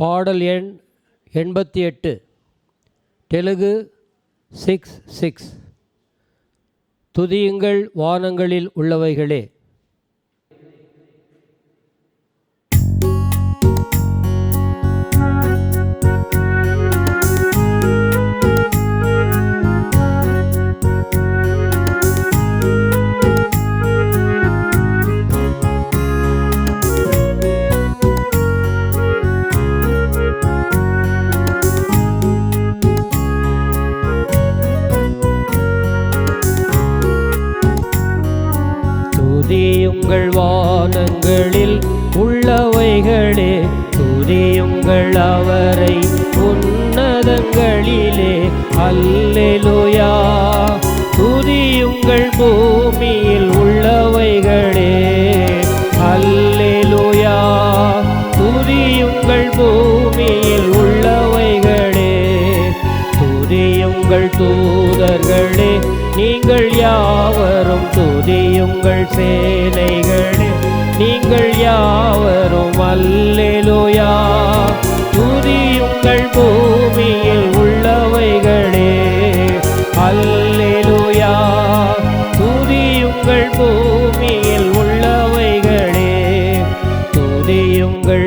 பாடல் எண் எண்பத்தி எட்டு. தெலுங்கு சிக்ஸ் சிக்ஸ் துதியுங்கள் வானங்களில் உள்ளவைகளே. துதியுங்கள் வானங்களில் உள்ளவைகளே துதியுங்கள் அவரை உன்னதங்களிலே. அல்லெலுயா. துதியுங்கள் பூமியில் துதியுங்கள் தூதர்களே நீங்கள் யாவரும் துதியுங்கள் சேனைகளே. நீங்கள் யாவரும் அல்லேலோயா.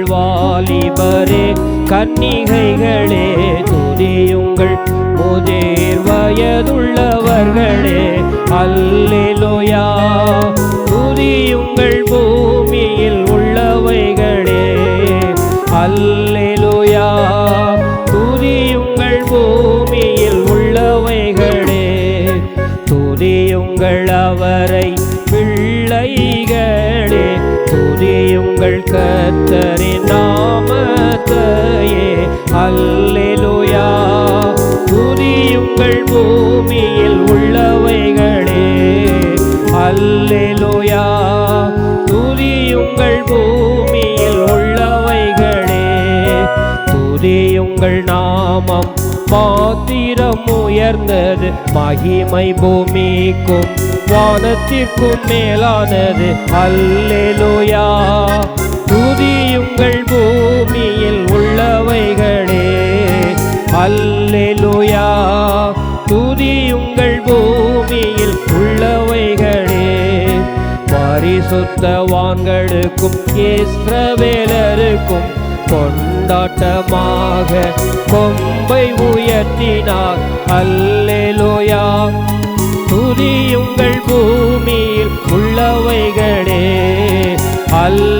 வாலிபரே கன்னிகைகளே துதியுங்கள். முதிர் வயதுள்ளவர்களே அல்லேலோயா. துதியுங்கள் பூமியில் உள்ளவைகளே அல்லேலோயா. துதியுங்கள் பூமியில் உள்ளவைகளே துதியுங்கள் அவரை துதியுங்கள் கத்தரின் நாமத்தையே. அல்லேலூயா. துதியுங்கள் பூமியில் உள்ளவைகளே. அல்லேலூயா. துதியுங்கள் பூமியில் உள்ளவைகளே. துதியுங்கள் நாமம் மாத்திரம் உயர்ந்தது. மகிமை பூமிக்கும் வானத்திற்கும் மேலானது. அல்லேலோயா. துதியுங்கள் பூமியில் உள்ளவைகளே. அல்லேலோயா. துதியுங்கள் பூமியில் உள்ளவைகளே. பரிசுத்தவான்களுக்கும் இஸ்ரவேலருக்கும் கொண்டாட்டமாக கொம்பை உயர்த்தினார். அல்லேலோயா. துதியுங்கள் பூமியில் உள்ளவைகளே. அல்ல